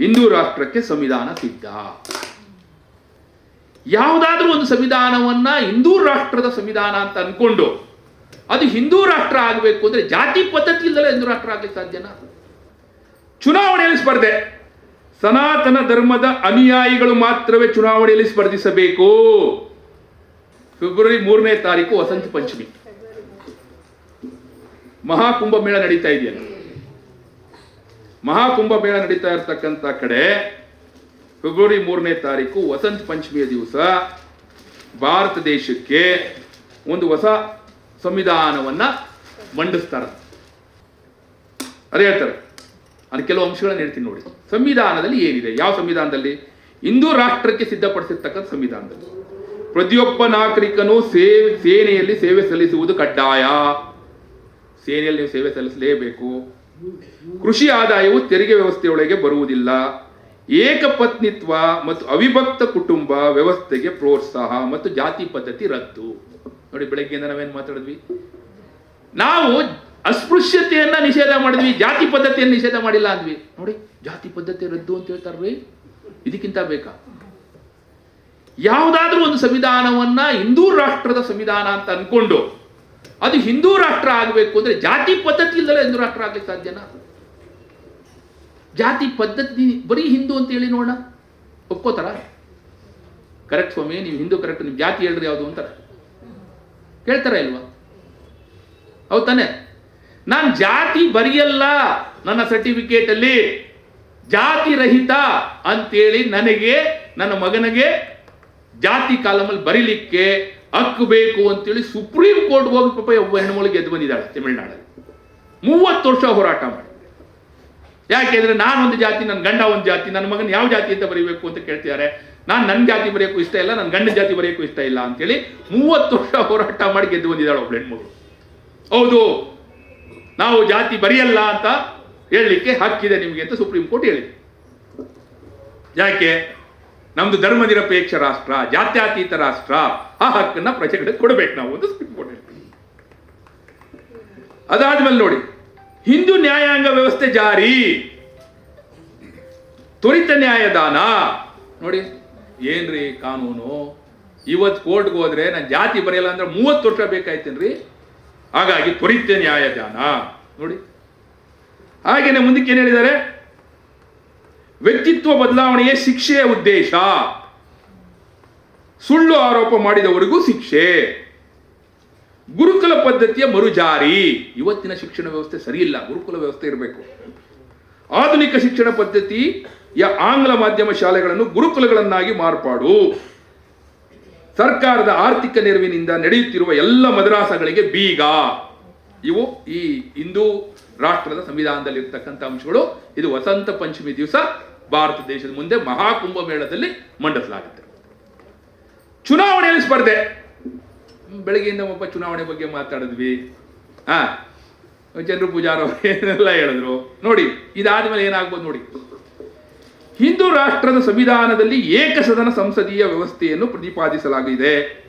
ಹಿಂದೂ ರಾಷ್ಟ್ರಕ್ಕೆ ಸಂವಿಧಾನ ಸಿದ್ಧ. ಯಾವುದಾದ್ರೂ ಒಂದು ಸಂವಿಧಾನವನ್ನ ಹಿಂದೂ ರಾಷ್ಟ್ರದ ಸಂವಿಧಾನ ಅಂತ ಅನ್ಕೊಂಡು ಅದು ಹಿಂದೂ ರಾಷ್ಟ್ರ ಆಗಬೇಕು ಅಂದ್ರೆ ಜಾತಿ ಪದ್ಧತಿ ಇಲ್ಲದೆ ಹಿಂದೂ ರಾಷ್ಟ್ರ ಆಗ್ಲಿಕ್ಕೆ ಸಾಧ್ಯನ? ಚುನಾವಣೆಯಲ್ಲಿ ಸ್ಪರ್ಧೆ. ಸನಾತನ ಧರ್ಮದ ಅನುಯಾಯಿಗಳು ಮಾತ್ರವೇ ಚುನಾವಣೆಯಲ್ಲಿ ಸ್ಪರ್ಧಿಸಬೇಕು. ಫೆಬ್ರವರಿ ಮೂರನೇ ತಾರೀಕು ವಸಂತ ಪಂಚಮಿ. ಮಹಾಕುಂಭ ಮೇಳ ನಡೀತಾ ಇದೆಯಲ್ಲ. ಮಹಾಕುಂಭ ಮೇಳ ನಡೀತಾ ಇರತಕ್ಕಂಥ ಕಡೆ ಫೆಬ್ರವರಿ ಮೂರನೇ ತಾರೀಕು ವಸಂತ ಪಂಚಮಿಯ ದಿವಸ ಭಾರತ ದೇಶಕ್ಕೆ ಒಂದು ಹೊಸ ಸಂವಿಧಾನವನ್ನ ಮಂಡಿಸ್ತಾರೆ. ಅದೇ ಹೇಳ್ತಾರೆ. ಅದು ಕೆಲವು ಅಂಶಗಳನ್ನು ಹೇಳ್ತೀನಿ ನೋಡಿ. ಸಂವಿಧಾನದಲ್ಲಿ ಏನಿದೆ? ಯಾವ ಸಂವಿಧಾನದಲ್ಲಿ? ಹಿಂದೂ ರಾಷ್ಟ್ರಕ್ಕೆ ಸಿದ್ಧಪಡಿಸಿರ್ತಕ್ಕಂಥ ಸಂವಿಧಾನದಲ್ಲಿ. ಪ್ರತಿಯೊಬ್ಬ ನಾಗರಿಕನು ಸೇವೆ ಸೇನೆಯಲ್ಲಿ ಸೇವೆ ಸಲ್ಲಿಸುವುದು ಕಡ್ಡಾಯ. ಸೇನೆಯಲ್ಲಿ ಸೇವೆ ಸಲ್ಲಿಸಲೇಬೇಕು. ಕೃಷಿ ಆದಾಯವು ತೆರಿಗೆ ವ್ಯವಸ್ಥೆಯೊಳಗೆ ಬರುವುದಿಲ್ಲ. ಏಕಪತ್ನಿತ್ವ ಮತ್ತು ಅವಿಭಕ್ತ ಕುಟುಂಬ ವ್ಯವಸ್ಥೆಗೆ ಪ್ರೋತ್ಸಾಹ ಮತ್ತು ಜಾತಿ ಪದ್ಧತಿ ರದ್ದು. ನೋಡಿ ಬೆಳಗ್ಗೆಯಿಂದ ನಾವೇನು ಮಾತಾಡಿದ್ವಿ? ನಾವು ಅಸ್ಪೃಶ್ಯತೆಯನ್ನ ನಿಷೇಧ ಮಾಡಿದ್ವಿ, ಜಾತಿ ಪದ್ಧತಿಯನ್ನು ನಿಷೇಧ ಮಾಡಿಲ್ಲ ಅಂದ್ವಿ. ನೋಡಿ, ಜಾತಿ ಪದ್ಧತಿ ರದ್ದು ಅಂತ ಹೇಳ್ತಾರ್ರಿ? ಇದಕ್ಕಿಂತ ಬೇಕಾ ಯಾವುದಾದ್ರೂ ಒಂದು ಸಂವಿಧಾನವನ್ನ ಹಿಂದೂ ರಾಷ್ಟ್ರದ ಸಂವಿಧಾನ ಅಂತ ಅನ್ಕೊಂಡು ಅದು ಹಿಂದೂ ರಾಷ್ಟ್ರ ಆಗಬೇಕು ಅಂದರೆ ಜಾತಿ ಪದ್ಧತಿ ಇಲ್ಲದೆ ಹಿಂದೂ ರಾಷ್ಟ್ರ ಆಗಲಿಕ್ಕೆ ಸಾಧ್ಯನಾ ಜಾತಿ ಪದ್ಧತಿ, ಬರೀ ಹಿಂದೂ ಅಂತ ಹೇಳಿ ನೋಡೋಣ. ಒಪ್ಕೋತಾರ? ಕರೆಕ್ಟ್ ಸ್ವಾಮಿ, ನೀವು ಹಿಂದೂ ಕರೆಕ್ಟ್ ನಿಮ್ಮ ಜಾತಿ ಹೇಳ್ರಿ ಯಾವುದು ಅಂತಾರೆ. ಕೇಳ್ತಾರ ಇಲ್ವಾ? ಹೌದ್ ತಾನೆ? ನಾನು ಜಾತಿ ಬರೆಯಲ್ಲ ನನ್ನ ಸರ್ಟಿಫಿಕೇಟ್ ಅಲ್ಲಿ. ಜಾತಿ ರಹಿತ ಅಂತೇಳಿ ನನಗೆ, ನನ್ನ ಮಗನಿಗೆ ಜಾತಿ ಕಾಲಮಲ್ಲಿ ಬರೀಲಿಕ್ಕೆ ಹಕ್ಕು ಬೇಕು ಅಂತೇಳಿ ಸುಪ್ರೀಂ ಕೋರ್ಟ್ ಹೋಗಿ ಪಾಪ ಒಬ್ಬ ಹೆಣ್ಮಗಳಿಗೆ ಎದ್ದು ಬಂದಿದ್ದಾಳೆ ತಮಿಳುನಾಡಲ್ಲಿ. ಮೂವತ್ತು ವರ್ಷ ಹೋರಾಟ ಮಾಡಿ. ಯಾಕೆಂದ್ರೆ ನಾನೊಂದು ಜಾತಿ ನನ್ನ ಗಂಡ ಒಂದು ಜಾತಿ, ನನ್ನ ಮಗನ ಯಾವ ಜಾತಿ ಅಂತ ಬರೀಬೇಕು ಅಂತ ಕೇಳ್ತಿದ್ದಾರೆ. ನಾನು ನನ್ನ ಜಾತಿ ಬರೆಯೋಕ್ಕೂ ಇಷ್ಟ ಇಲ್ಲ ನನ್ನ ಗಂಡ ಜಾತಿ ಬರೆಯೋಕ್ಕೂ ಇಷ್ಟ ಇಲ್ಲ ಅಂತೇಳಿ ಮೂವತ್ತು ವರ್ಷ ಹೋರಾಟ ಮಾಡಿ ಗೆದ್ದು ಬಂದಿದ್ದಾಳೆ ಒಬ್ಬ ಹೆಣ್ಮಗಳು ಹೌದು, ನಾವು ಜಾತಿ ಬರೆಯಲ್ಲ ಅಂತ ಹೇಳಲಿಕ್ಕೆ ಹಕ್ಕಿದೆ ನಿಮಗೆ ಅಂತ ಸುಪ್ರೀಂ ಕೋರ್ಟ್ ಹೇಳಿದೆ. ಯಾಕೆ? ನಮ್ದು ಧರ್ಮ ನಿರಪೇಕ್ಷ ರಾಷ್ಟ್ರ, ಜಾತ್ಯಾತೀತ ರಾಷ್ಟ್ರ, ಆ ಹಕ್ಕನ್ನ ಪ್ರಜೆಗಳಿಗೆ ಕೊಡಬೇಕು ನಾವು ಒಂದು ಸುಪ್ರೀಂ ಕೋರ್ಟ್ ಹೇಳ್ತೀವಿ ಅದಾದ್ಮೇಲೆ ನೋಡಿ, ಹಿಂದೂ ನ್ಯಾಯಾಂಗ ವ್ಯವಸ್ಥೆ ಜಾರಿ. ತ್ವರಿತ ನ್ಯಾಯದಾನ. ನೋಡಿ, ಏನ್ರಿ ಕಾನೂನು? ಇವತ್ತು ಕೋರ್ಟ್ಗೆ ಹೋದ್ರೆ ನಾನು ಜಾತಿ ಬರೆಯಲ್ಲ ಅಂದ್ರೆ ಮೂವತ್ತು ವರ್ಷ ಬೇಕಾಯ್ತೇನ್ರಿ? ಹಾಗಾಗಿ ತ್ವರಿತ ನ್ಯಾಯದಾನ. ನೋಡಿ ಹಾಗೇನೆ ಮುಂದಕ್ಕೆ ಏನು ಹೇಳಿದ್ದಾರೆ? ವ್ಯಕ್ತಿತ್ವ ಬದಲಾವಣೆಯೇ ಶಿಕ್ಷೆಯ ಉದ್ದೇಶ. ಸುಳ್ಳು ಆರೋಪ ಮಾಡಿದವರಿಗೂ ಶಿಕ್ಷೆ. ಗುರುಕುಲ ಪದ್ಧತಿಯ ಮರುಜಾರಿ. ಇವತ್ತಿನ ಶಿಕ್ಷಣ ವ್ಯವಸ್ಥೆ ಸರಿಯಿಲ್ಲ, ಗುರುಕುಲ ವ್ಯವಸ್ಥೆ ಇರಬೇಕು. ಆಧುನಿಕ ಶಿಕ್ಷಣ ಪದ್ಧತಿಯ ಆಂಗ್ಲ ಮಾಧ್ಯಮ ಶಾಲೆಗಳನ್ನು ಗುರುಕುಲಗಳನ್ನಾಗಿ ಮಾರ್ಪಾಡು. ಸರ್ಕಾರದ ಆರ್ಥಿಕ ನೆರವಿನಿಂದ ನಡೆಯುತ್ತಿರುವ ಎಲ್ಲ ಮದ್ರಾಸಗಳಿಗೆ ಬೀಗ. ಇವು ಈ ಹಿಂದೂ ರಾಷ್ಟ್ರದ ಸಂವಿಧಾನದಲ್ಲಿ ಇರ್ತಕ್ಕಂಥ ಅಂಶಗಳು. ಇದು ವಸಂತ ಪಂಚಮಿ ದಿವಸ. ಭಾರತ ದೇಶದ ಮುಂದೆ ಮಹಾಕುಂಭ ಮೇಳದಲ್ಲಿ ಮಂಡಿಸಲಾಗುತ್ತೆ. ಚುನಾವಣೆಯಲ್ಲಿ ಸ್ಪರ್ಧೆ. ಬೆಳಗ್ಗೆಯಿಂದ ಒಬ್ಬ ಚುನಾವಣೆ ಬಗ್ಗೆ ಮಾತಾಡಿದ್ವಿ. ಹಾ ಚಂದ್ರ ಪೂಜಾರ ಏನೆಲ್ಲ ಹೇಳಿದ್ರು. ನೋಡಿ ಇದಾದ ಮೇಲೆ ಏನಾಗ್ಬೋದು ನೋಡಿ. ಹಿಂದೂ ರಾಷ್ಟ್ರದ ಸಂವಿಧಾನದಲ್ಲಿ ಏಕಸದನ ಸಂಸದೀಯ ವ್ಯವಸ್ಥೆಯನ್ನು ಪ್ರತಿಪಾದಿಸಲಾಗಿದೆ.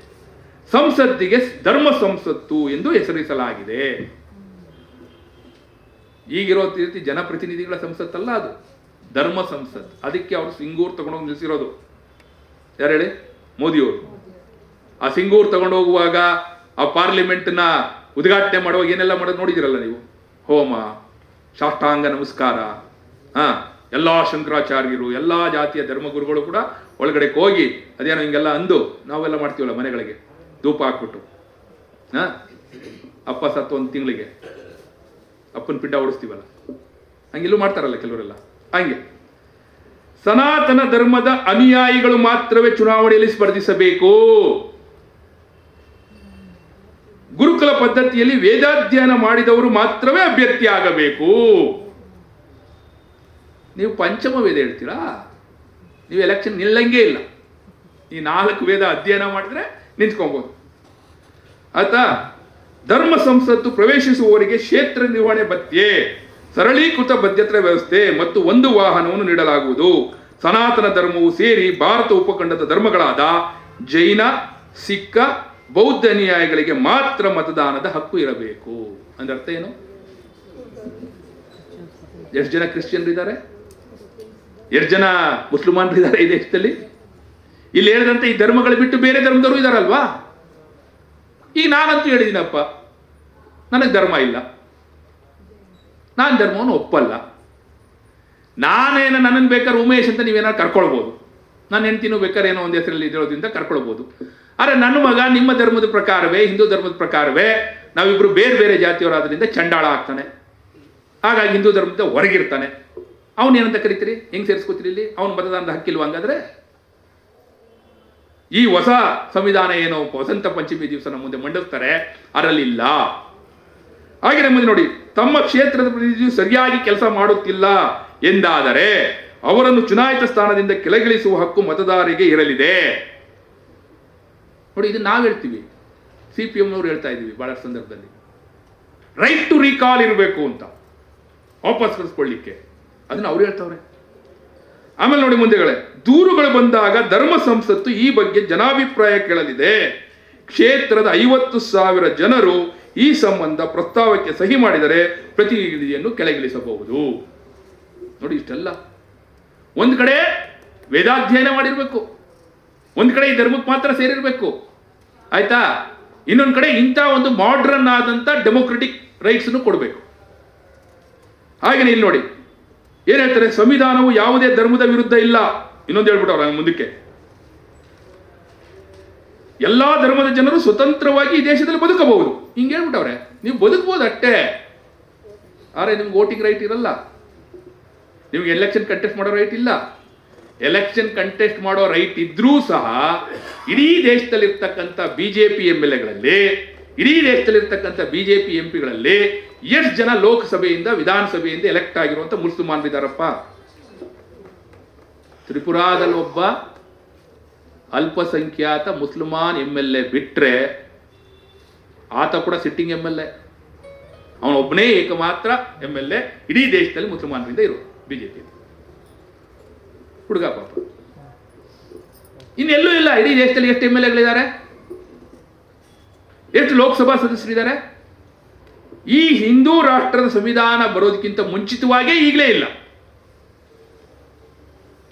ಸಂಸತ್ತಿಗೆ ಧರ್ಮ ಸಂಸತ್ತು ಎಂದು ಹೆಸರಿಸಲಾಗಿದೆ. ಈಗಿರೋ ರೀತಿ ಜನಪ್ರತಿನಿಧಿಗಳ ಸಂಸತ್ತಲ್ಲ ಅದು. ಧರ್ಮ ಸಂಸತ್. ಅದಕ್ಕೆ ಅವರು ಸಿಂಗೂರ್ ತಗೊಂಡೋಗಿ ನಿಲ್ಲಿಸಿರೋದು ಯಾರು ಹೇಳಿ? ಮೋದಿಯವರು. ಆ ಸಿಂಗೂರ್ ತಗೊಂಡು ಹೋಗುವಾಗ ಆ ಪಾರ್ಲಿಮೆಂಟ್ನ ಉದ್ಘಾಟನೆ ಮಾಡುವಾಗ ಏನೆಲ್ಲ ಮಾಡೋದು ನೋಡಿದಿರಲ್ಲ ನೀವು? ಹೋಮ ಶಾಷ್ಟಾಂಗ ನಮಸ್ಕಾರ, ಹಾ, ಎಲ್ಲಾ ಶಂಕರಾಚಾರ್ಯರು, ಎಲ್ಲಾ ಜಾತಿಯ ಧರ್ಮಗುರುಗಳು ಕೂಡ ಒಳಗಡೆ ಹೋಗಿ ಅದೇನೋ ಹಿಂಗೆಲ್ಲ ಅಂದು ನಾವೆಲ್ಲ ಮಾಡ್ತೀವಲ್ಲ ಮನೆಗಳಿಗೆ. ಧೂಪ ಹಾಕ್ಬಿಟ್ಟು. ಹಾ, ಅಪ್ಪ ಸತ್ತು ಒಂದು ತಿಂಗಳಿಗೆ. ಅಪ್ಪನ ಪಿಂಡ ಓಡಿಸ್ತೀವಲ್ಲ. ಹಂಗೆಲ್ಲೂ ಮಾಡ್ತಾರಲ್ಲ ಕೆಲವರೆಲ್ಲ. ಹಂಗೆ. ಸನಾತನ ಧರ್ಮದ ಅನುಯಾಯಿಗಳು ಮಾತ್ರವೇ ಚುನಾವಣೆಯಲ್ಲಿ ಸ್ಪರ್ಧಿಸಬೇಕು. ಗುರುಕುಲ ಪದ್ಧತಿಯಲ್ಲಿ ವೇದಾಧ್ಯಯನ ಮಾಡಿದವರು ಮಾತ್ರವೇ ಅಭ್ಯರ್ಥಿ ಆಗಬೇಕು. ನೀವು ಪಂಚಮ ವೇದ ಹೇಳ್ತೀರಾ? ನೀವು ಎಲೆಕ್ಷನ್ ನಿಲ್ಲಂಗೇ ಇಲ್ಲ. ಈ ನಾಲ್ಕು ವೇದ ಅಧ್ಯಯನ ಮಾಡಿದ್ರೆ ನಿಂತ್ಕೊಬೋದು. ಆತ ಧರ್ಮ ಸಂಸತ್ತು ಪ್ರವೇಶಿಸುವವರಿಗೆ ಕ್ಷೇತ್ರ ನಿರ್ವಹಣೆ ಭತ್ಯೆ ಸರಳೀಕೃತ ಭದ್ರತೆ ವ್ಯವಸ್ಥೆ ಮತ್ತು ಒಂದು ವಾಹನವನ್ನು ನೀಡಲಾಗುವುದು. ಸನಾತನ ಧರ್ಮವು ಸೇರಿ ಭಾರತ ಉಪಖಂಡದ ಧರ್ಮಗಳಾದ ಜೈನ, ಸಿಕ್ಕ, ಬೌದ್ಧ ನ್ಯಾಯಗಳಿಗೆ ಮಾತ್ರ ಮತದಾನದ ಹಕ್ಕು ಇರಬೇಕು. ಅಂದ್ರೆ ಅರ್ಥ ಏನು? ಎಷ್ಟು ಜನ ಕ್ರಿಶ್ಚಿಯನ್ ಇದ್ದಾರೆ ಎಷ್ಟು ಜನ ಮುಸಲ್ಮಾನರು ಇದ್ದಾರೆ ಈ ದೇಶದಲ್ಲಿ? ಇಲ್ಲಿ ಹೇಳಿದಂತೆ ಈ ಧರ್ಮಗಳು ಬಿಟ್ಟು ಬೇರೆ ಧರ್ಮದವರು ಇದ್ದಾರಲ್ವಾ ಈಗ ನಾನಂತೂ ಹೇಳಿದ್ದೀನಪ್ಪ ನನಗೆ ಧರ್ಮ ಇಲ್ಲ. ನಾನು ಧರ್ಮವನ್ನು ಒಪ್ಪಲ್ಲ. ನಾನೇನು ನನ್ನನ್ನು ಬೇಕಾದ್ರೆ ಉಮೇಶ್ ಅಂತ ನೀವೇನಾದ್ರು ಕರ್ಕೊಳ್ಬೋದು. ನನ್ನ ಹೆಂಡ್ತಿನೂ ಬೇಕಾದ್ರೆ ಏನೋ ಒಂದು ಹೆಸರಲ್ಲಿ ಇರೋದ್ರಿಂದ ಕರ್ಕೊಳ್ಬೋದು. ಆದರೆ ನನ್ನ ಮಗ ನಿಮ್ಮ ಧರ್ಮದ ಪ್ರಕಾರವೇ, ಹಿಂದೂ ಧರ್ಮದ ಪ್ರಕಾರವೇ ನಾವಿಬ್ಬರು ಬೇರೆ ಬೇರೆ ಜಾತಿಯವರಾದ್ರಿಂದ ಚಂಡಾಳ ಆಗ್ತಾನೆ. ಹಾಗಾಗಿ ಹಿಂದೂ ಧರ್ಮದ ಹೊರಗಿರ್ತಾನೆ. ಅವನು ಏನಂತ ಕರಿತೀರಿ? ಹೆಂಗೆ ಸೇರಿಸ್ಕೋತೀರಿ ಇಲ್ಲಿ? ಅವನು ಮತದಾನದ ಹಕ್ಕಿಲ್ವ ಹಂಗಾದ್ರೆ? ಈ ಹೊಸ ಸಂವಿಧಾನ ಏನೋ? ವಸಂತ ಪಂಚಮಿ ದಿವಸ ನಮ್ಮ ಮುಂದೆ ಮಂಡಿಸ್ತಾರೆ. ಅದರಲ್ಲಿಲ್ಲ. ಹಾಗೆ ಮುಂದೆ ನೋಡಿ ತಮ್ಮ ಕ್ಷೇತ್ರದ ಪ್ರತಿನಿಧಿಯು ಸರಿಯಾಗಿ ಕೆಲಸ ಮಾಡುತ್ತಿಲ್ಲ ಎಂದಾದರೆ ಅವರನ್ನು ಚುನಾಯಿತ ಸ್ಥಾನದಿಂದ ಕೆಳಗಿಳಿಸುವ ಹಕ್ಕು ಮತದಾರರಿಗೆ ಇರಲಿದೆ. ನೋಡಿ, ಇದು ನಾವು ಹೇಳ್ತೀವಿ. ಸಿ ಪಿ ಎಮ್ನವ್ರು ಹೇಳ್ತಾ ಇದ್ದೀವಿ ಬಹಳ ಸಂದರ್ಭದಲ್ಲಿ. ರೈಟ್ ಟು ರೀಕಾಲ್ ಇರಬೇಕು ಅಂತ. ವಾಪಸ್ ಕರೆಸ್ಕೊಳ್ಳಿಕ್ಕೆ. ಅದನ್ನು ಅವ್ರು ಹೇಳ್ತಾವ್ರೆ. ಆಮೇಲೆ ನೋಡಿ ಮುಂದೆಗಳೇ. ದೂರುಗಳು ಬಂದಾಗ ಧರ್ಮ ಸಂಸತ್ತು ಈ ಬಗ್ಗೆ ಜನಾಭಿಪ್ರಾಯ ಕೇಳಲಿದೆ. ಕ್ಷೇತ್ರದ ಐವತ್ತು ಸಾವಿರ ಜನರು ಈ ಸಂಬಂಧ ಪ್ರಸ್ತಾವಕ್ಕೆ ಸಹಿ ಮಾಡಿದರೆ ಪ್ರತಿನಿಧಿಯನ್ನು ಕೆಳಗಿಳಿಸಬಹುದು. ನೋಡಿ ಇಷ್ಟೆಲ್ಲ. ಒಂದು ಕಡೆ ವೇದಾಧ್ಯಯನ ಮಾಡಿರಬೇಕು. ಒಂದು ಕಡೆ ಈ ಧರ್ಮಕ್ಕೆ ಮಾತ್ರ ಸೇರಿರಬೇಕು. ಆಯ್ತಾ? ಇನ್ನೊಂದು ಕಡೆ ಇಂಥ ಒಂದು ಮಾಡ್ರನ್ ಆದಂಥ ಡೆಮೊಕ್ರೆಟಿಕ್ ರೈಟ್ಸನ್ನು ಕೊಡಬೇಕು. ಹಾಗೆಯೇ ಇಲ್ಲಿ ನೋಡಿ. ಏನು ಹೇಳ್ತಾರೆ? ಸಂವಿಧಾನವು ಯಾವುದೇ ಧರ್ಮದ ವಿರುದ್ಧ ಇಲ್ಲ. ಇನ್ನೊಂದು ಹೇಳ್ಬಿಟ್ಟವ್ರ ಮುಂದಕ್ಕೆ. ಎಲ್ಲಾ ಧರ್ಮದ ಜನರು ಸ್ವತಂತ್ರವಾಗಿ ಈ ದೇಶದಲ್ಲಿ ಬದುಕಬಹುದು. ಹಿಂಗೆ ಹೇಳ್ಬಿಟ್ಟವ್ರೆ, ನೀವು ಬದುಕಬಹುದು ಅಷ್ಟೇ. ಆದ್ರೆ ನಿಮ್ಗೆ ವೋಟಿಂಗ್ ರೈಟ್ ಇರಲ್ಲ. ನಿಮ್ಗೆ ಎಲೆಕ್ಷನ್ ಕಂಟೆಸ್ಟ್ ಮಾಡೋ ರೈಟ್ ಇಲ್ಲ. ಎಲೆಕ್ಷನ್ ಕಂಟೆಸ್ಟ್ ಮಾಡೋ ರೈಟ್ ಇದ್ರೂ ಸಹ ಇಡೀ ದೇಶದಲ್ಲಿರ್ತಕ್ಕಂಥ ಪಿ ಎಂ ಎಲ್ ಎಗಳಲ್ಲಿ ಇಡೀ ದೇಶದಲ್ಲಿರ್ತಕ್ಕಂಥ ಪಿ ಎಂ ಪಿಗಳಲ್ಲಿ ಎಷ್ಟು ಜನ ಲೋಕಸಭೆಯಿಂದ, ವಿಧಾನಸಭೆಯಿಂದ ಎಲೆಕ್ಟ್ ಆಗಿರುವಂತ ಮುಸಲ್ಮಾನರಿದ್ದಾರಪ್ಪ? ತ್ರಿಪುರಾದಲ್ಲಿ ಒಬ್ಬ ಅಲ್ಪಸಂಖ್ಯಾತ ಮುಸ್ಲಿಮಾನ್ ಎಂ ಎಲ್ ಎ ಬಿಟ್ಟರೆ ಆತ ಕೂಡ ಸಿಟ್ಟಿಂಗ್ ಎಂ ಎಲ್ ಎ. ಅವನೊಬ್ಬನೇ ಏಕಮಾತ್ರ ಎಂ ಎಲ್ ಎ. ಇಡೀ ದೇಶದಲ್ಲಿ ಮುಸಲ್ಮಾನರಿಂದ ಇರೋ ಬಿಜೆಪಿ. ಹುಡುಗ ಪಾಪ. ಇನ್ನೆಲ್ಲೂ ಇಲ್ಲ, ಇಡೀ ದೇಶದಲ್ಲಿ ಎಷ್ಟು ಎಂ ಎಲ್ ಎಗಳಿದ್ದಾರೆ? ಎಷ್ಟು ಲೋಕಸಭಾ ಸದಸ್ಯರಿದ್ದಾರೆ? ಈ ಹಿಂದೂ ರಾಷ್ಟ್ರದ ಸಂವಿಧಾನ ಬರೋದಕ್ಕಿಂತ ಮುಂಚಿತವಾಗೇ ಈಗಲೇ ಇಲ್ಲ.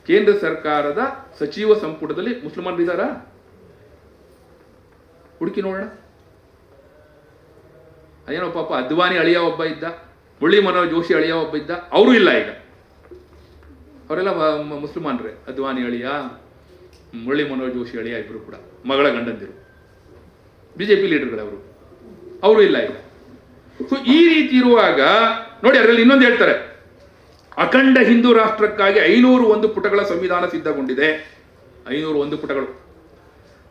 ಕೇಂದ್ರ ಸರ್ಕಾರದ ಸಚಿವ ಸಂಪುಟದಲ್ಲಿ ಮುಸಲ್ಮಾನರು ಇದ್ದಾರಾ ಹುಡುಕಿ ನೋಡೋಣ. ಅದೇನೋ ಪಾಪ, ಅದ್ವಾನಿ ಅಳಿಯ ಒಬ್ಬ ಇದ್ದ, ಮುರಳಿ ಮನೋಹರ್ ಜೋಶಿ ಅಳಿಯ ಒಬ್ಬ ಇದ್ದ, ಅವರು ಇಲ್ಲ ಈಗ. ಅವರೆಲ್ಲ ಮುಸಲ್ಮಾನ್ರೆ, ಅದ್ವಾನಿ ಅಳಿಯ, ಮುರಳಿ ಮನೋಹರ್ ಜೋಶಿ ಅಳಿಯ ಇಬ್ಬರು ಕೂಡ, ಮಗಳ ಗಂಡಂದಿರು. ಬಿಜೆಪಿ ಲೀಡರ್ಗಳು ಅವರು. ಅವರು ಇಲ್ಲ ಈಗ. ಸೊ ಈ ರೀತಿ ಇರುವಾಗ, ನೋಡಿ ಅದರಲ್ಲಿ ಇನ್ನೊಂದು ಹೇಳ್ತಾರೆ. ಅಖಂಡ ಹಿಂದೂ ರಾಷ್ಟ್ರಕ್ಕಾಗಿ ಐನೂರು ಒಂದು ಪುಟಗಳ ಸಂವಿಧಾನ ಸಿದ್ಧಗೊಂಡಿದೆ. ಐನೂರು ಒಂದು ಪುಟಗಳು.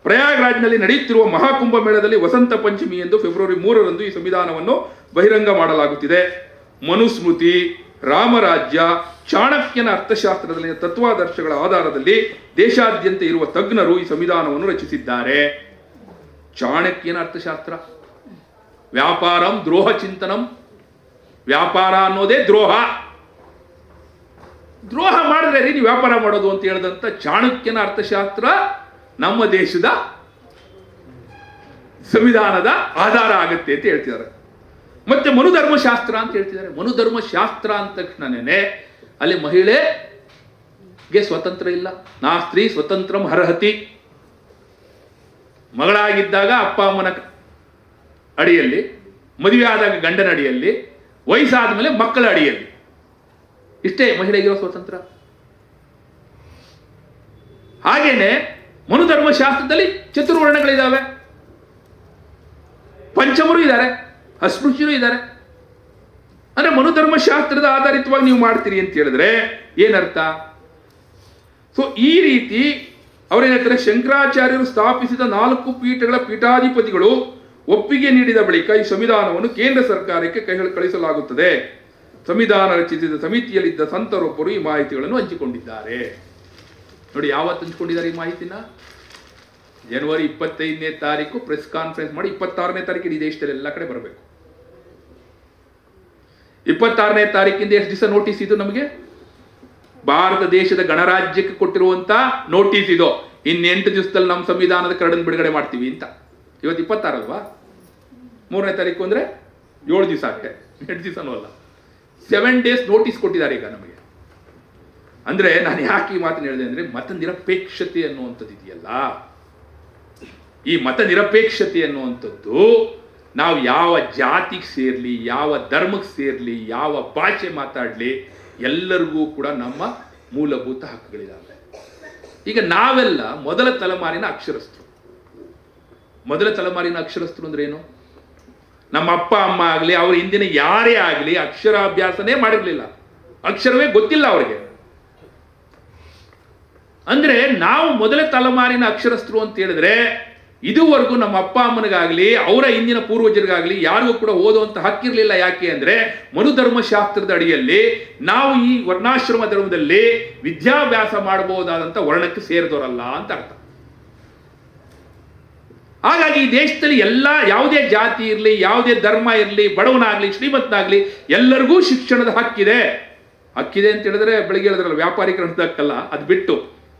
ಪ್ರಯಾಗ್ರಾಜ್ನಲ್ಲಿ ನಡೆಯುತ್ತಿರುವ ಮಹಾಕುಂಭ ಮೇಳದಲ್ಲಿ ವಸಂತ ಪಂಚಮಿ ಎಂದು ಫೆಬ್ರವರಿ ಮೂರರಂದು ಈ ಸಂವಿಧಾನವನ್ನು ಬಹಿರಂಗ ಮಾಡಲಾಗುತ್ತಿದೆ. ಮನುಸ್ಮೃತಿ, ರಾಮರಾಜ್ಯ, ಚಾಣಕ್ಯನ ಅರ್ಥಶಾಸ್ತ್ರದಲ್ಲಿನ ತತ್ವಾದರ್ಶಗಳ ಆಧಾರದಲ್ಲಿ ದೇಶಾದ್ಯಂತ ಇರುವ ತಜ್ಞರು ಈ ಸಂವಿಧಾನವನ್ನು ರಚಿಸಿದ್ದಾರೆ. ಚಾಣಕ್ಯನ ಅರ್ಥಶಾಸ್ತ್ರ. ವ್ಯಾಪಾರಂ ದ್ರೋಹ ಚಿಂತನಂ. ವ್ಯಾಪಾರ ಅನ್ನೋದೇ ದ್ರೋಹ. ದ್ರೋಹ ಮಾಡಿದ್ರೆ ರೀ ವ್ಯಾಪಾರ ಮಾಡೋದು ಅಂತ ಹೇಳಿದಂಥ ಚಾಣಕ್ಯನ ಅರ್ಥಶಾಸ್ತ್ರ ನಮ್ಮ ದೇಶದ ಸಂವಿಧಾನದ ಆಧಾರ ಆಗುತ್ತೆ ಅಂತ ಹೇಳ್ತಿದ್ದಾರೆ. ಮತ್ತೆ ಮನುಧರ್ಮಶಾಸ್ತ್ರ ಅಂತ ಹೇಳ್ತಿದ್ದಾರೆ. ಮನುಧರ್ಮಶಾಸ್ತ್ರ ಅಂದ ತಕ್ಷಣನೇ ಅಲ್ಲಿ ಮಹಿಳೆಗೆ ಸ್ವತಂತ್ರ ಇಲ್ಲ. ನಾ ಸ್ತ್ರೀ ಸ್ವತಂತ್ರಂ ಅರ್ಹತಿ. ಮಗಳಾಗಿದ್ದಾಗ ಅಪ್ಪ ಅಮ್ಮನ ಅಡಿಯಲ್ಲಿ ಮದುವೆ ಆದಾಗ ಗಂಡನ ಅಡಿಯಲ್ಲಿ ವಯಸ್ಸಾದ ಮೇಲೆ ಮಕ್ಕಳ ಅಡಿಯಲ್ಲಿ. ಇಷ್ಟೇ ಮಹಿಳೆಗಿರೋ ಸ್ವಾತಂತ್ರ್ಯ ಹಾಗೇನೆ ಮನುಧರ್ಮಶಾಸ್ತ್ರದಲ್ಲಿ ಚತುರ್ವರ್ಣಗಳಿದ್ದಾವೆ ಪಂಚಮರು ಇದ್ದಾರೆ, ಅಸ್ಪೃಶ್ಯರು ಇದ್ದಾರೆ. ಅಂದ್ರೆ ಮನುಧರ್ಮಶಾಸ್ತ್ರದ ಆಧಾರಿತವಾಗಿ ನೀವು ಮಾಡ್ತೀರಿ ಅಂತ ಹೇಳಿದ್ರೆ ಏನರ್ಥ? ಸೊ ಈ ರೀತಿ ಅವರೇನಂತಾರೆ, ಶಂಕರಾಚಾರ್ಯರು ಸ್ಥಾಪಿಸಿದ ನಾಲ್ಕು ಪೀಠಗಳ ಪೀಠಾಧಿಪತಿಗಳು ಒಪ್ಪಿಗೆ ನೀಡಿದ ಬಳಿಕ ಈ ಸಂವಿಧಾನವನ್ನು ಕೇಂದ್ರ ಸರ್ಕಾರಕ್ಕೆ ಕೈ ಕಳಿಸಲಾಗುತ್ತದೆ. ಸಂವಿಧಾನ ರಚಿಸಿದ ಸಮಿತಿಯಲ್ಲಿದ್ದ ಸಂತರೊಬ್ಬರು ಈ ಮಾಹಿತಿಗಳನ್ನು ಹಂಚಿಕೊಂಡಿದ್ದಾರೆ. ನೋಡಿ, ಯಾವತ್ತು ಹಂಚಿಕೊಂಡಿದ್ದಾರೆ ಈ ಮಾಹಿತಿನ? ಜನವರಿ ಇಪ್ಪತ್ತೈದನೇ ತಾರೀಕು ಪ್ರೆಸ್ ಕಾನ್ಫರೆನ್ಸ್ ಮಾಡಿ ಇಪ್ಪತ್ತಾರನೇ ತಾರೀಕಿನ ಈ ದೇಶದಲ್ಲಿ ಎಲ್ಲ ಕಡೆ ಬರಬೇಕು. ಇಪ್ಪತ್ತಾರನೇ ತಾರೀಕಿಂದ ಎಷ್ಟು ದಿವಸ ನೋಟಿಸ್ ಇದು ನಮಗೆ? ಭಾರತ ದೇಶದ ಗಣರಾಜ್ಯಕ್ಕೆ ಕೊಟ್ಟಿರುವಂತ ನೋಟಿಸ್ ಇದು. ಇನ್ನೆಂಟು ದಿವಸದಲ್ಲಿ ನಮ್ಮ ಸಂವಿಧಾನದ ಕರಡನ್ನು ಬಿಡುಗಡೆ ಮಾಡ್ತೀವಿ ಅಂತ. ಇವತ್ತು ಇಪ್ಪತ್ತಾರಲ್ವಾ? ಮೂರನೇ ತಾರೀಕು ಅಂದ್ರೆ ಏಳು ದಿವಸ ಅಷ್ಟೇ ಎಂಟು ದಿವಸನೂ ಅಲ್ಲ. ಸೆವೆನ್ ಡೇಸ್ ನೋಟಿಸ್ ಕೊಟ್ಟಿದ್ದಾರೆ ಈಗ ನಮಗೆ. ಅಂದರೆ ನಾನು ಯಾಕೆ ಈ ಮಾತನ್ನು ಹೇಳಿದೆ ಅಂದರೆ ಮತ ನಿರಪೇಕ್ಷತೆ ಅನ್ನುವಂಥದ್ದು ಇದೆಯಲ್ಲ. ಈ ಮತ ನಿರಪೇಕ್ಷತೆ ಅನ್ನುವಂಥದ್ದು ನಾವು ಯಾವ ಜಾತಿಗೆ ಸೇರಲಿ, ಯಾವ ಧರ್ಮಕ್ಕೆ ಸೇರಲಿ, ಯಾವ ಭಾಷೆ ಮಾತಾಡಲಿ ಎಲ್ಲರಿಗೂ ಕೂಡ ನಮ್ಮ ಮೂಲಭೂತ ಹಕ್ಕುಗಳಿದ್ದಾವೆ ಈಗ ನಾವೆಲ್ಲ ಮೊದಲ ತಲೆಮಾರಿನ ಅಕ್ಷರಸ್ಥರು. ಮೊದಲ ತಲೆಮಾರಿನ ಅಕ್ಷರಸ್ಥರು ಅಂದ್ರೆ ಏನು? ನಮ್ಮ ಅಪ್ಪ, ಅಮ್ಮ ಆಗಲಿ, ಅವ್ರ ಹಿಂದಿನ ಯಾರೇ ಆಗಲಿ ಅಕ್ಷರಾಭ್ಯಾಸನೇ ಮಾಡಿರಲಿಲ್ಲ. ಅಕ್ಷರವೇ ಗೊತ್ತಿಲ್ಲ ಅವರಿಗೆ. ಅಂದರೆ ನಾವು ಮೊದಲ ತಲೆಮಾರಿನ ಅಕ್ಷರಸ್ಥರು ಅಂತ ಹೇಳಿದ್ರೆ, ಇದುವರೆಗೂ ನಮ್ಮ ಅಪ್ಪ, ಅಮ್ಮನಿಗಾಗಲಿ, ಅವರ ಹಿಂದಿನ ಪೂರ್ವಜರಿಗಾಗಲಿ ಯಾರಿಗೂ ಕೂಡ ಓದುವಂಥ ಹಕ್ಕಿರಲಿಲ್ಲ ಯಾಕೆ ಅಂದರೆ, ಮನುಧರ್ಮಶಾಸ್ತ್ರದ ಅಡಿಯಲ್ಲಿ ನಾವು ಈ ವರ್ಣಾಶ್ರಮ ಧರ್ಮದಲ್ಲಿ ವಿದ್ಯಾಭ್ಯಾಸ ಮಾಡಬಹುದಾದಂಥ ವರ್ಣಕ್ಕೆ ಸೇರಿದವರಲ್ಲ ಅಂತ ಅರ್ಥ. ಹಾಗಾಗಿ ಈ ದೇಶದಲ್ಲಿ ಎಲ್ಲ ಯಾವುದೇ ಜಾತಿ ಇರಲಿ, ಯಾವುದೇ ಧರ್ಮ ಇರಲಿ, ಬಡವನಾಗಲಿ, ಶ್ರೀಮಂತನಾಗಲಿ ಎಲ್ಲರಿಗೂ ಶಿಕ್ಷಣದ ಹಕ್ಕಿದೆ. ಹಕ್ಕಿದೆ ಅಂತ ಹೇಳಿದ್ರೆ ಬೆಳಿಗ್ಗೆ ಹೇಳಿದ್ರಲ್ಲ ವ್ಯಾಪಾರಿಕರ ಹಕ್ಕಲ್ಲ, ಅದು ಬಿಟ್ಟು.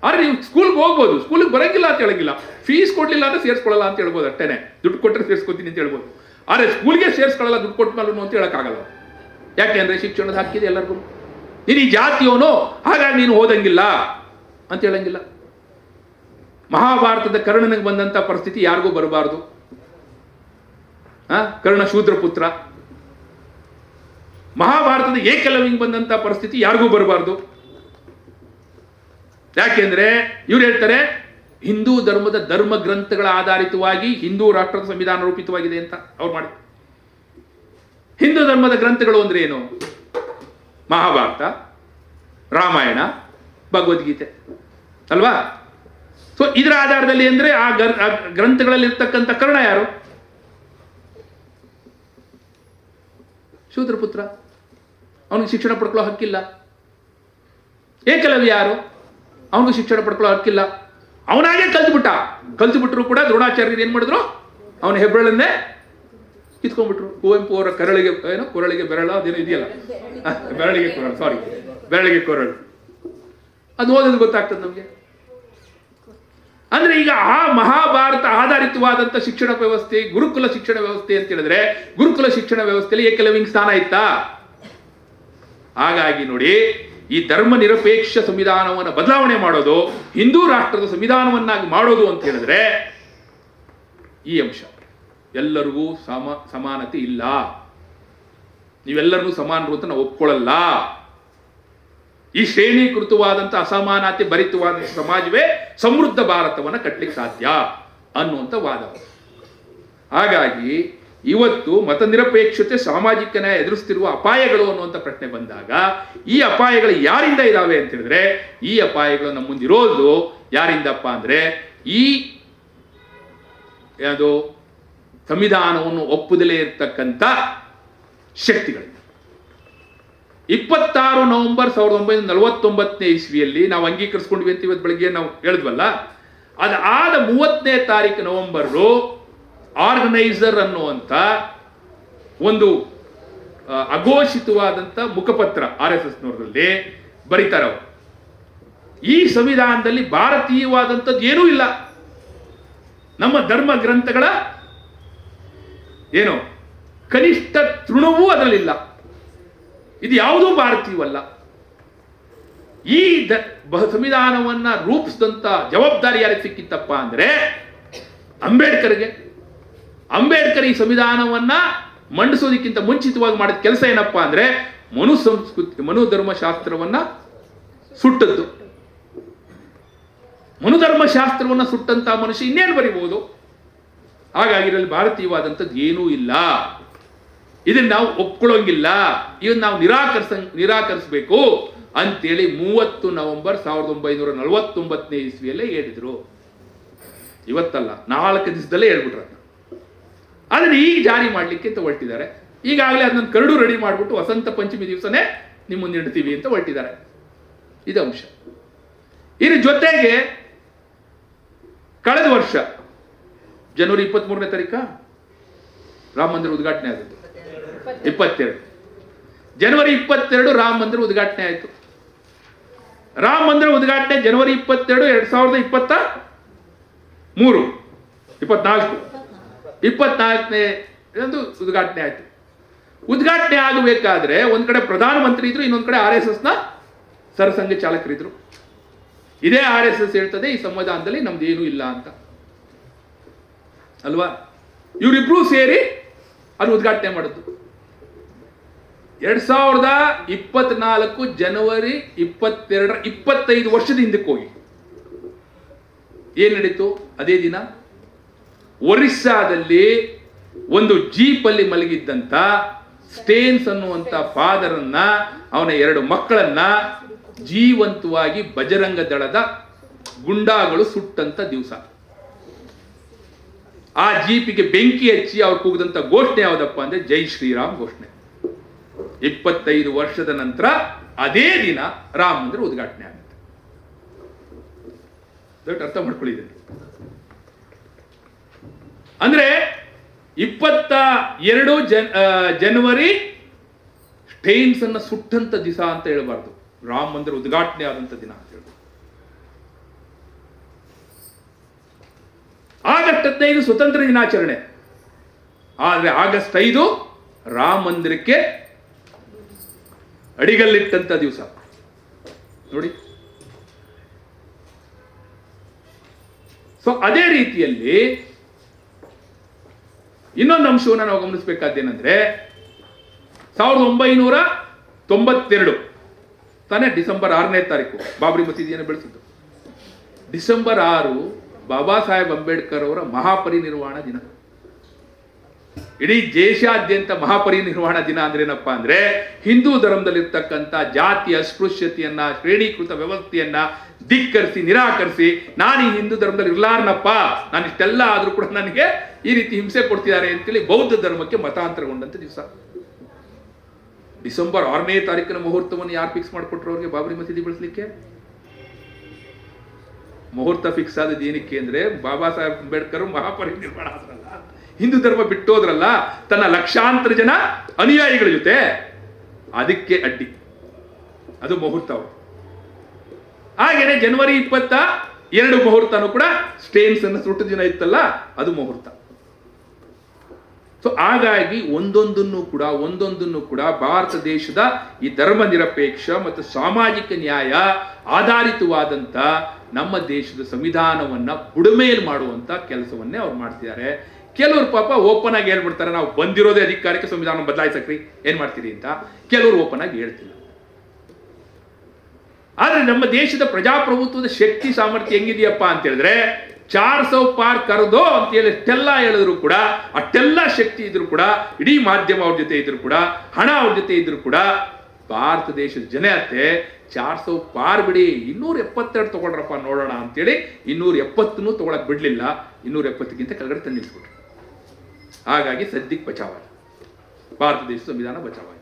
ಆದರೆ ನೀವು ಸ್ಕೂಲ್ಗೆ ಹೋಗ್ಬೋದು ಸ್ಕೂಲಿಗೆ ಬರೋಂಗಿಲ್ಲ ಅಂತ ಹೇಳಂಗಿಲ್ಲ. ಫೀಸ್ ಕೊಡ್ಲಿಲ್ಲ ಅಂದ್ರೆ ಸೇರಿಸ್ಕೊಳ್ಳಲ್ಲ ಅಂತ ಹೇಳ್ಬೋದು ಅಷ್ಟೇ ದುಡ್ಡು ಕೊಟ್ಟರೆ ಸೇರಿಸ್ಕೊತೀನಿ ಅಂತ ಹೇಳ್ಬೋದು. ಆದರೆ ಸ್ಕೂಲ್ಗೆ ಸೇರಿಸ್ಕೊಳ್ಳಲ್ಲ, ದುಡ್ಡು ಕೊಟ್ಟ ಅಂತ ಹೇಳೋಕ್ಕಾಗಲ್ಲ. ಯಾಕೆ ಅಂದ್ರೆ ಶಿಕ್ಷಣದ ಹಕ್ಕಿದೆ ಎಲ್ಲರಿಗೂ. ನೀನು ಈ ಜಾತಿಯವನು, ಹಾಗಾಗಿ ನೀನು ಓದಂಗಿಲ್ಲ ಅಂತ ಹೇಳಂಗಿಲ್ಲ. ಮಹಾಭಾರತದ ಕರ್ಣನಿಗೆ ಬಂದಂಥ ಪರಿಸ್ಥಿತಿ ಯಾರಿಗೂ ಬರಬಾರ್ದು. ಕರ್ಣ ಶೂದ್ರ ಪುತ್ರ. ಮಹಾಭಾರತದ ಏಕಲವಿಂಗ್ ಬಂದಂಥ ಪರಿಸ್ಥಿತಿ ಯಾರಿಗೂ ಬರಬಾರ್ದು. ಯಾಕೆಂದ್ರೆ ಇವ್ರು ಹೇಳ್ತಾರೆ, ಹಿಂದೂ ಧರ್ಮದ ಧರ್ಮ ಗ್ರಂಥಗಳ ಆಧಾರಿತವಾಗಿ ಹಿಂದೂ ರಾಷ್ಟ್ರದ ಸಂವಿಧಾನ ರೂಪಿತವಾಗಿದೆ ಅಂತ ಅವ್ರು ಮಾಡಿ ಹಿಂದೂ ಧರ್ಮದ ಗ್ರಂಥಗಳು ಅಂದ್ರೆ ಏನು? ಮಹಾಭಾರತ, ರಾಮಾಯಣ, ಭಗವದ್ಗೀತೆ. ಅಲ್ವಾ? ಸೊ ಇದರ ಆಧಾರದಲ್ಲಿ ಅಂದರೆ ಆ ಗರ್- ಆ ಗ್ರಂಥಗಳಲ್ಲಿ ಇರ್ತಕ್ಕಂಥ ಕರ್ಣ ಯಾರು? ಶೂದ್ರಪುತ್ರ ಅವನಿಗೆ ಶಿಕ್ಷಣ ಪಡ್ಕೊಳ್ಳೋ ಹಕ್ಕಿಲ್ಲ. ಏಕಲವ್ಯ ಯಾರು? ಅವನಿಗೂ ಶಿಕ್ಷಣ ಪಡ್ಕೊಳ್ಳೋ ಹಕ್ಕಿಲ್ಲ. ಅವನಾಗೆ ಕಲ್ತ್ಬಿಟ್ಟ. ಕಲ್ತ್ಬಿಟ್ರು ಕೂಡ ದ್ರೋಣಾಚಾರ್ಯರು ಏನು ಮಾಡಿದ್ರು? ಅವನ ಹೆಬ್ಬೆರಳನ್ನೇ ಕಿತ್ಕೊಂಡ್ಬಿಟ್ರು. ಕುವೆಂಪು ಅವರ ಕರಳಿಗೆ ಏನೋ ಕೊರಳಿಗೆ ಬೆರಳ ಅದೇನೋ ಇದೆಯಲ್ಲ? ಬೆರಳಿಗೆ ಕೊರಳು ಸಾರಿ ಬೆರಳಿಗೆ ಕೊರಳು. ಅದು ಓದೋದು ಗೊತ್ತಾಗ್ತದೆ ನಮಗೆ. ಅಂದ್ರೆ ಈಗ ಆ ಮಹಾಭಾರತ ಆಧಾರಿತವಾದಂಥ ಶಿಕ್ಷಣ ವ್ಯವಸ್ಥೆ, ಗುರುಕುಲ ಶಿಕ್ಷಣ ವ್ಯವಸ್ಥೆ ಅಂತ ಹೇಳಿದ್ರೆ ಗುರುಕುಲ ಶಿಕ್ಷಣ ವ್ಯವಸ್ಥೆಯಲ್ಲಿ ಏಕಲವಿಂಗ್ ಸ್ಥಾನ ಇತ್ತಾ? ಹಾಗಾಗಿ ನೋಡಿ, ಈ ಧರ್ಮ ನಿರಪೇಕ್ಷ ಸಂವಿಧಾನವನ್ನು ಬದಲಾವಣೆ ಮಾಡೋದು, ಹಿಂದೂ ರಾಷ್ಟ್ರದ ಸಂವಿಧಾನವನ್ನಾಗಿ ಮಾಡೋದು ಅಂತ ಹೇಳಿದ್ರೆ ಈ ಅಂಶ. ಎಲ್ಲರಿಗೂ ಸಮ, ಸಮಾನತೆ ಇಲ್ಲ. ನೀವೆಲ್ಲರಿಗೂ ಸಮಾನರು ಅಂತ ನಾವು ಒಪ್ಕೊಳ್ಳಲ್ಲ. ಈ ಶ್ರೇಣೀಕೃತವಾದಂಥ ಅಸಮಾನತೆ ಭರಿತವಾದಂಥ ಸಮಾಜವೇ ಸಮೃದ್ಧ ಭಾರತವನ್ನು ಕಟ್ಟಲಿಕ್ಕೆ ಸಾಧ್ಯ ಅನ್ನುವಂಥ ವಾದ. ಹಾಗಾಗಿ ಇವತ್ತು ಮತ ನಿರಪೇಕ್ಷತೆ ಸಾಮಾಜಿಕ ನ್ಯಾಯ ಎದುರಿಸ್ತಿರುವ ಅಪಾಯಗಳು ಅನ್ನುವಂಥ ಪ್ರಶ್ನೆ ಬಂದಾಗ, ಈ ಅಪಾಯಗಳು ಯಾರಿಂದ ಇದ್ದಾವೆ ಅಂತ ಹೇಳಿದ್ರೆ, ಈ ಅಪಾಯಗಳು ನಮ್ಮ ಮುಂದಿರೋದು ಯಾರಿಂದಪ್ಪ ಅಂದ್ರೆ, ಈ ಯಾವುದು ಸಂವಿಧಾನವನ್ನು ಒಪ್ಪುದಲೇ ಇರತಕ್ಕಂಥ ಶಕ್ತಿಗಳಿಂದ. ಇಪ್ಪತ್ತಾರು ನವೆಂಬರ್ ಸಾವಿರದ ಒಂಬೈನೂರ ನಲವತ್ತೊಂಬತ್ತನೇ ಇಸ್ವಿಯಲ್ಲಿ ನಾವು ಅಂಗೀಕರಿಸ್ಕೊಂಡ್ವಿ ಅಂತ ಇವತ್ತು ಬೆಳಗ್ಗೆ ನಾವು ಹೇಳಿದ್ವಲ್ಲ? ಅದಾದ ಮೂವತ್ತನೇ ತಾರೀಕು ನವೆಂಬರು ಆರ್ಗನೈಸರ್ ಅನ್ನುವಂಥ ಒಂದು ಅಘೋಷಿತವಾದಂಥ ಮುಖಪತ್ರ ಆರ್ ಎಸ್ ಎಸ್ನವರಲ್ಲಿ ಬರೀತಾರೆ ಈ ಸಂವಿಧಾನದಲ್ಲಿ ಭಾರತೀಯವಾದಂಥದ್ದು ಏನೂ ಇಲ್ಲ. ನಮ್ಮ ಧರ್ಮ ಗ್ರಂಥಗಳ ಏನು? ಕನಿಷ್ಠ ತೃಣವೂ ಅದರಲ್ಲಿಲ್ಲ. ಇದು ಯಾವುದೂ ಭಾರತೀಯವಲ್ಲ. ಈ ದ- ಸಂವಿಧಾನವನ್ನ ರೂಪಿಸಿದಂತ ಜವಾಬ್ದಾರಿ ಯಾರಿಗೆ ಸಿಕ್ಕಿತ್ತಪ್ಪ ಅಂದರೆ ಅಂಬೇಡ್ಕರ್ಗೆ. ಅಂಬೇಡ್ಕರ್ ಈ ಸಂವಿಧಾನವನ್ನು ಮಂಡಿಸೋದಕ್ಕಿಂತ ಮುಂಚಿತವಾಗಿ ಮಾಡಿದ ಕೆಲಸ ಏನಪ್ಪ ಅಂದರೆ ಮನು ಸಂಸ್ಕೃತಿ ಮನುಧರ್ಮಶಾಸ್ತ್ರವನ್ನು ಸುಟ್ಟದ್ದು. ಮನುಧರ್ಮಶಾಸ್ತ್ರವನ್ನು ಸುಟ್ಟಂತಹ ಮನುಷ್ಯ ಇನ್ನೇನು ಬರಿಬಹುದು ಹಾಗಾಗಿರಲ್ಲಿ ಭಾರತೀಯವಾದಂಥದ್ದು ಏನೂ ಇಲ್ಲ. ಇದನ್ನ ನಾವು ಒಪ್ಕೊಳ್ಳೋಂಗಿಲ್ಲ. ಇದನ್ನು ನಾವು ನಿರಾಕರಿಸ, ನಿರಾಕರಿಸಬೇಕು ಅಂತೇಳಿ ಮೂವತ್ತು ನವೆಂಬರ್ ಸಾವಿರದ ಒಂಬೈನೂರ ನಲವತ್ತೊಂಬತ್ತನೇ ಇಸ್ವಿಯಲ್ಲೇ ಹೇಳಿದ್ರು. ಇವತ್ತಲ್ಲ, ನಾಲ್ಕು ದಿವಸದಲ್ಲೇ ಹೇಳ್ಬಿಟ್ರ ಅದನ್ನ. ಈಗ ಜಾರಿ ಮಾಡಲಿಕ್ಕೆ ಅಂತ ಹೊರಟಿದ್ದಾರೆ. ಈಗಾಗಲೇ ಅದನ್ನ ಕರಡು ರೆಡಿ ಮಾಡಿಬಿಟ್ಟು ವಸಂತ ಪಂಚಮಿ ದಿವಸನೇ ನಿಮ್ಮ ಮುಂದೆ ಇಡ್ತೀವಿ ಅಂತ ಹೊರಟಿದ್ದಾರೆ. ಇದು ಅಂಶ. ಇದ್ರ ಜೊತೆಗೆ ಕಳೆದ ವರ್ಷ, ಜನವರಿ ಇಪ್ಪತ್ತ್ ಮೂರನೇ ತಾರೀಕ? ರಾಮ ಮಂದಿರ ಉದ್ಘಾಟನೆ ಆದದ್ದು. ಇಪ್ಪತ್ತೆರಡು. ಜನವರಿ ಇಪ್ಪತ್ತೆರಡು ರಾಮ ಮಂದಿರ ಉದ್ಘಾಟನೆ ಆಯಿತು. ರಾಮ ಮಂದಿರ ಉದ್ಘಾಟನೆ ಜನವರಿ ಇಪ್ಪತ್ತೆರಡು, ಎರಡ್ ಸಾವಿರದ ಇಪ್ಪತ್ತ ಮೂರು, ಇಪ್ಪತ್ನಾಲ್ಕು. ಇಪ್ಪತ್ನಾಲ್ಕನೇ ಉದ್ಘಾಟನೆ ಆಯಿತು. ಉದ್ಘಾಟನೆ ಆಗಬೇಕಾದ್ರೆ ಒಂದ್ ಕಡೆ ಪ್ರಧಾನಮಂತ್ರಿ ಇದ್ರು, ಇನ್ನೊಂದು ಕಡೆ ಆರ್ ಎಸ್ ಎಸ್ನ ಸರಸಂಘ ಚಾಲಕರಿದ್ರು ಇದೇ ಆರ್ ಎಸ್ ಎಸ್ ಹೇಳ್ತದೆ, ಈ ಸಂವಿಧಾನದಲ್ಲಿ ನಮ್ದು ಏನೂ ಇಲ್ಲ ಅಂತ. ಅಲ್ವಾ? ಇವರಿಬ್ರು ಸೇರಿ ಅದು ಉದ್ಘಾಟನೆ ಮಾಡಿದ್ದು. ಎರಡ್ ಸಾವಿರದ ಇಪ್ಪತ್ನಾಲ್ಕು ಜನವರಿ ಇಪ್ಪತ್ತೆರಡರ ಇಪ್ಪತ್ತೈದು ವರ್ಷದ ಹಿಂದಕ್ಕೆ ಹೋಗಿ. ಏನ್ ನಡೀತು? ಅದೇ ದಿನ ಒರಿಸ್ಸಾದಲ್ಲಿ ಒಂದು ಜೀಪಲ್ಲಿ ಮಲಗಿದ್ದಂತ ಸ್ಟೇನ್ಸ್ ಅನ್ನುವಂತ ಫಾದರನ್ನ, ಅವನ ಎರಡು ಮಕ್ಕಳನ್ನ ಜೀವಂತವಾಗಿ ಬಜರಂಗ ದಳದ ಗುಂಡಾಗಳು ಸುಟ್ಟಂತ ದಿವಸ. ಆ ಜೀಪಿಗೆ ಬೆಂಕಿ ಹಚ್ಚಿ ಅವ್ರು ಕೂಗಿದಂತ ಘೋಷಣೆ ಯಾವುದಪ್ಪ ಅಂದ್ರೆ ಜೈ ಶ್ರೀರಾಮ್ ಘೋಷಣೆ. ಇಪ್ಪತ್ತೈದು ವರ್ಷದ ನಂತರ ಅದೇ ದಿನ ರಾಮ ಮಂದಿರ ಉದ್ಘಾಟನೆ ಆಗುತ್ತೆ. ಅರ್ಥ ಮಾಡ್ಕೊಳ್ಳಿದ್ದೀನಿ ಅಂದ್ರೆ ಇಪ್ಪತ್ತ ಎರಡು ಜನ್ ಜನವರಿ ಸ್ಟೇನ್ಸ್ ಅನ್ನ ಸುಟ್ಟಂತ ದಿಸ ಅಂತ ಹೇಳಬಾರ್ದು. ರಾಮ ಮಂದಿರ ಉದ್ಘಾಟನೆ ಆದಂತ ದಿನ ಅಂತ ಆಗಸ್ಟ್ ಹದಿನೈದು ಸ್ವತಂತ್ರ ದಿನಾಚರಣೆ. ಆದ್ರೆ ಆಗಸ್ಟ್ ಐದು ರಾಮ ಮಂದಿರಕ್ಕೆ ಅಡಿಗಲ್ಲಿಟ್ಟಂತ ದಿವಸ. ನೋಡಿ. ಸೊ ಅದೇ ರೀತಿಯಲ್ಲಿ ಇನ್ನೊಂದು ಅಂಶವನ್ನು ನಾವು ಗಮನಿಸಬೇಕಾದ್ದೇನೆಂದ್ರೆ, ಸಾವಿರದ ಒಂಬೈನೂರ ತೊಂಬತ್ತೆರಡು ತಾನೇ ಡಿಸೆಂಬರ್ ಆರನೇ ತಾರೀಕು, ಬಾಬರಿ ಮಸೀದಿಯನ್ನು ಬೆಳೆಸಿದ್ದು. ಡಿಸೆಂಬರ್ ಆರು ಬಾಬಾ ಸಾಹೇಬ್ ಅಂಬೇಡ್ಕರ್ ಅವರ ಮಹಾಪರಿನಿರ್ವಾಣ ದಿನ. ಇಡೀ ದೇಶಾದ್ಯಂತ ಮಹಾಪರಿನಿರ್ವಾಣ ದಿನ ಅಂದ್ರೆ ಏನಪ್ಪಾ ಅಂದ್ರೆ ಹಿಂದೂ ಧರ್ಮದಲ್ಲಿರ್ತಕ್ಕಂಥ ಜಾತಿ ಅಸ್ಪೃಶ್ಯತೆಯನ್ನ ಶ್ರೇಣೀಕೃತ ವ್ಯವಸ್ಥೆಯನ್ನ ಧಿಕ್ಕರಿಸಿ, ನಿರಾಕರಿಸಿ, ನಾನು ಈ ಹಿಂದೂ ಧರ್ಮದಲ್ಲಿ ಇರಲಾರನಪ್ಪ, ನಾನು ಇಷ್ಟೆಲ್ಲ ಆದರೂ ಕೂಡ ನನಗೆ ಈ ರೀತಿ ಹಿಂಸೆ ಕೊಡ್ತಿದ್ದಾರೆ ಅಂತೇಳಿ ಬೌದ್ಧ ಧರ್ಮಕ್ಕೆ ಮತಾಂತರಗೊಂಡಂತ ದಿವಸ. ಡಿಸೆಂಬರ್ ಆರನೇ ತಾರೀಕಿನ ಮುಹೂರ್ತವನ್ನು ಯಾರು ಫಿಕ್ಸ್ ಮಾಡಿಕೊಟ್ರು ಅವ್ರಿಗೆ? ಬಾಬರಿ ಮಸೀದಿ ಬೆಳೆಸಲಿಕ್ಕೆ? ಮುಹೂರ್ತ ಫಿಕ್ಸ್ ಆದದ್ದು ಏನಕ್ಕೆ ಅಂದ್ರೆ ಬಾಬಾ ಸಾಹೇಬ್ ಅಂಬೇಡ್ಕರ್ ಮಹಾಪರಿನಿರ್ವಾಣ ಹಿಂದೂ ಧರ್ಮ ಬಿಟ್ಟೋದ್ರಲ್ಲ ತನ್ನ ಲಕ್ಷಾಂತರ ಜನ ಅನುಯಾಯಿಗಳ ಜೊತೆ ಅದಕ್ಕೆ ಅಡ್ಡಿ. ಅದು ಮುಹೂರ್ತ ಹಾಗೇನೆ ಜನವರಿ ಇಪ್ಪತ್ತ ಎರಡು ಮುಹೂರ್ತನೂ ಕೂಡ ಸ್ಟೇನ್ಸ್ ಅನ್ನು ಸುಟ್ಟು ದಿನ ಇತ್ತಲ್ಲ, ಅದು ಮುಹೂರ್ತ. ಸೊ ಹಾಗಾಗಿ ಒಂದೊಂದನ್ನು ಕೂಡ ಒಂದೊಂದನ್ನು ಕೂಡ ಭಾರತ ದೇಶದ ಈ ಧರ್ಮ ನಿರಪೇಕ್ಷ ಮತ್ತು ಸಾಮಾಜಿಕ ನ್ಯಾಯ ಆಧಾರಿತವಾದಂಥ ನಮ್ಮ ದೇಶದ ಸಂವಿಧಾನವನ್ನ ಬುಡಮೇಲು ಮಾಡುವಂಥ ಕೆಲಸವನ್ನೇ ಅವ್ರು ಮಾಡ್ತಿದ್ದಾರೆ. ಕೆಲವರು ಪಾಪ ಓಪನ್ ಆಗಿ ಹೇಳ್ಬಿಡ್ತಾರೆ, ನಾವು ಬಂದಿರೋದೇ ಅಧಿಕಾರಕ್ಕೆ ಸಂವಿಧಾನ ಬದಲಾಯಿಸಕ್ರಿ, ಏನ್ ಮಾಡ್ತೀರಿ ಅಂತ ಕೆಲವರು ಓಪನ್ ಆಗಿ ಹೇಳ್ತಿಲ್ಲ. ಆದ್ರೆ ನಮ್ಮ ದೇಶದ ಪ್ರಜಾಪ್ರಭುತ್ವದ ಶಕ್ತಿ, ಸಾಮರ್ಥ್ಯ ಹೆಂಗಿದೆಯಪ್ಪ ಅಂತ ಹೇಳಿದ್ರೆ, ಚಾರ್ ಸೌ ಪಾರ್ ಕರೆದೋ ಅಂತ ಹೇಳಿ ಅಷ್ಟೆಲ್ಲ ಹೇಳಿದ್ರು ಕೂಡ, ಅಷ್ಟೆಲ್ಲ ಶಕ್ತಿ ಇದ್ರು ಕೂಡ, ಇಡೀ ಮಾಧ್ಯಮ ಅವ್ರ ಜೊತೆ ಇದ್ರು ಕೂಡ, ಹಣ ಅವ್ರ ಜೊತೆ ಇದ್ರು ಕೂಡ, ಭಾರತ ದೇಶದ ಜನತೆ ಚಾರ್ ಸೌ ಪಾರ್ ಬಿಡಿ, ಇನ್ನೂರ ಎಪ್ಪತ್ತೆರಡು ತಗೊಳ್ರಪ್ಪ ನೋಡೋಣ ಅಂತೇಳಿ ಇನ್ನೂರ ಎಪ್ಪತ್ತನ್ನು ತಗೊಳಕ್ ಬಿಡ್ಲಿಲ್ಲ, ಇನ್ನೂರ ಎಪ್ಪತ್ತಕ್ಕಿಂತ ಕೆಳಗಡೆ ತಂದು ಹಾಗಾಗಿ ಸದ್ಯಕ್ಕೆ ಬಚಾವಾಗಿ ಭಾರತ ದೇಶ ಸಂವಿಧಾನ ಬಚಾವಾಗಿ